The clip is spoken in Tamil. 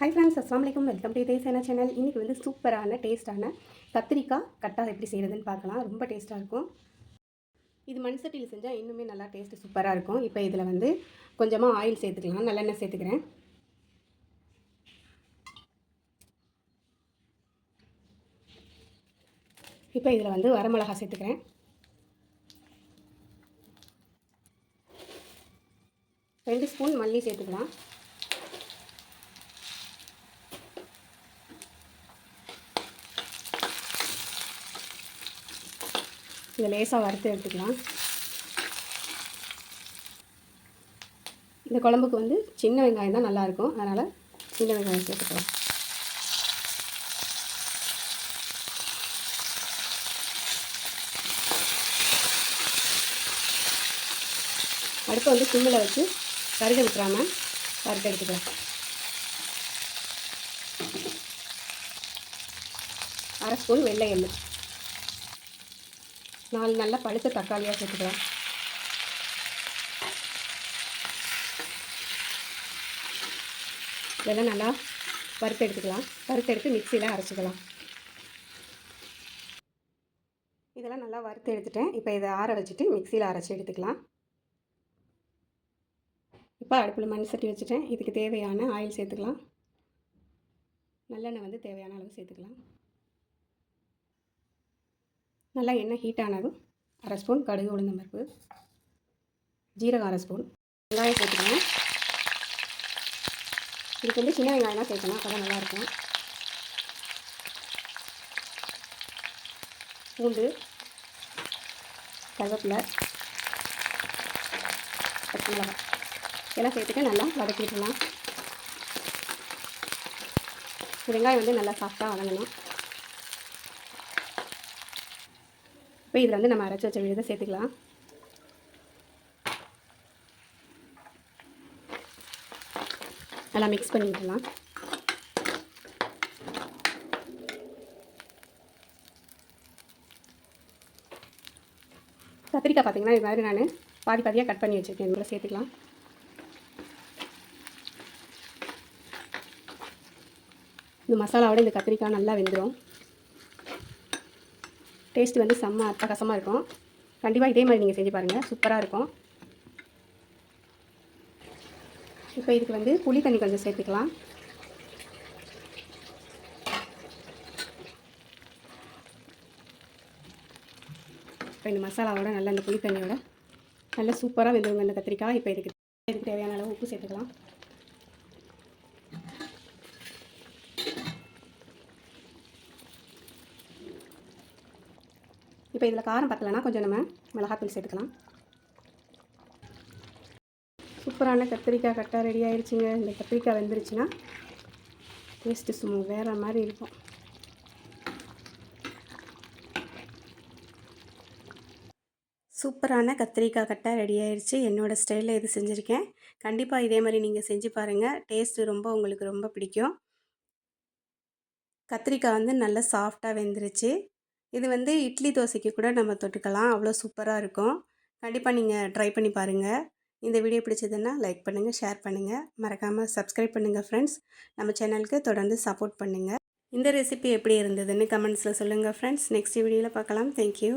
ஹை ஃப்ரெண்ட்ஸ் அஸ்லாம் வலைக்கம் வெல்கம் டு தேசேனா சேனல் இன்றைக்கி வந்து சூப்பரான டேஸ்ட்டான கத்திரிக்காய் கட்டா எப்படி செய்கிறதுன்னு பார்க்கலாம். ரொம்ப டேஸ்ட்டாக இருக்கும். இது மண் சட்டியில் செஞ்சால் இன்னுமே நல்லா டேஸ்ட்டு சூப்பராக இருக்கும். இப்போ இதில் வந்து கொஞ்சமாக ஆயில் சேர்த்துக்கலாம். நல்லெண்ணெய் சேர்த்துக்கிறேன். இப்போ இதில் வந்து வரமிளகா சேர்த்துக்கிறேன். ரெண்டு ஸ்பூன் மல்லி சேர்த்துக்கலாம். இதை லேசாக வறுத்து எடுத்துக்கலாம். இந்த குழம்புக்கு வந்து சின்ன வெங்காயம் தான் நல்லாயிருக்கும். அதனால் சின்ன வெங்காயம் சேர்த்துக்கலாம். அடுப்பை வந்து சிம்மில் வச்சு கருக விட்டுறாமல் வறுத்து எடுத்துக்கலாம். அரை ஸ்பூன் வெள்ளை எண்ணெய் நாலு நல்லா பழுத்த தக்காளியாக சேர்த்துக்கலாம். இதெல்லாம் நல்லா வறுத்து எடுத்துக்கலாம். வறுத்து எடுத்து மிக்சியில் அரைச்சிக்கலாம். இதெல்லாம் நல்லா வறுத்து எடுத்துட்டேன். இப்போ இதை ஆற வச்சுட்டு மிக்சியில் அரைச்சி எடுத்துக்கலாம். இப்போ அடுப்பில் மண் சட்டி வச்சுட்டேன். இதுக்கு தேவையான ஆயில் சேர்த்துக்கலாம். நல்லெண்ணெய் வந்து தேவையான அளவு சேர்த்துக்கலாம். நல்லா எண்ணெய் ஹீட் ஆனதும் அரை ஸ்பூன் கடுகு உளுந்தம் பருப்பு ஜீரகம் அரை ஸ்பூன் வெங்காயம் சேர்த்துக்கணும். இதுக்கு வந்து சின்ன வெங்காயம் சேர்க்கணும் அப்போ தான் நல்லாயிருக்கும் பூண்டு கருவேப்பிலை பச்சை மிளகாய். எல்லாம் சேர்த்துட்டு நல்லா வதக்கிட்டுலாம் வெங்காயம் வந்து நல்லா சாஃப்டாக வதங்கணும். இப்போ இதில் வந்து நம்ம அரைச்சி வச்ச விழுதை சேர்த்துக்கலாம். நல்லா மிக்ஸ் பண்ணி விட்டுலாம் கத்திரிக்காய் பார்த்தீங்கன்னா இது மாதிரி நான் பாதி பாதியாக கட் பண்ணி வச்சுருக்கேன். இதில் சேர்த்துக்கலாம். இந்த மசாலாவோட இந்த கத்திரிக்காய் நல்லா வெந்துடும் டேஸ்ட் வந்து செம்ம அட்டகாசமாக இருக்கும். கண்டிப்பாக இதே மாதிரி நீங்கள் செஞ்சு பாருங்கள் சூப்பராக இருக்கும். இப்போ இதுக்கு வந்து புளி தண்ணி கொஞ்சம் சேர்த்துக்கலாம். இப்போ இந்த மசாலாவோட நல்லா இந்த புளி தண்ணியோட நல்லா சூப்பராக வெந்துருங்க இந்த கத்திரிக்காய். இப்போ இதுக்கு இதுக்கு தேவையான அளவு உப்பு சேர்த்துக்கலாம். இப்போ இதில் காரம் பத்தலைன்னா கொஞ்சம் நம்ம மிளகாத்தூள் சேர்த்துக்கலாம். சூப்பரான கத்திரிக்காய் கட்டாக ரெடி ஆயிடுச்சுங்க இந்த கத்திரிக்காய் வெந்துருச்சுன்னா டேஸ்ட்டு சும்மா வேறு மாதிரி இருக்கும். சூப்பரான கத்திரிக்காய் கட்டாக ரெடி ஆயிடுச்சு என்னோடய ஸ்டைலில் இது செஞ்சுருக்கேன். கண்டிப்பாக இதே மாதிரி நீங்கள் செஞ்சு பாருங்கள் டேஸ்ட்டு ரொம்ப உங்களுக்கு ரொம்ப பிடிக்கும். கத்திரிக்காய் வந்து நல்லா சாஃப்டாக வெந்துருச்சு. இது வந்து இட்லி தோசைக்கு கூட நம்ம தொட்டுக்கலாம். அவ்வளோ சூப்பராக இருக்கும். கண்டிப்பாக நீங்கள் ட்ரை பண்ணி பாருங்கள் இந்த வீடியோ பிடிச்சதுன்னா லைக் பண்ணுங்கள் ஷேர் பண்ணுங்கள் மறக்காமல் சப்ஸ்கிரைப் பண்ணுங்கள் ஃப்ரெண்ட்ஸ். நம்ம சேனலுக்கு தொடர்ந்து சப்போர்ட் பண்ணுங்கள் இந்த ரெசிபி எப்படி இருந்ததுன்னு கமெண்ட்ஸில் சொல்லுங்கள் ஃப்ரெண்ட்ஸ். நெக்ஸ்ட் வீடியோவில் பார்க்கலாம். தேங்க்யூ.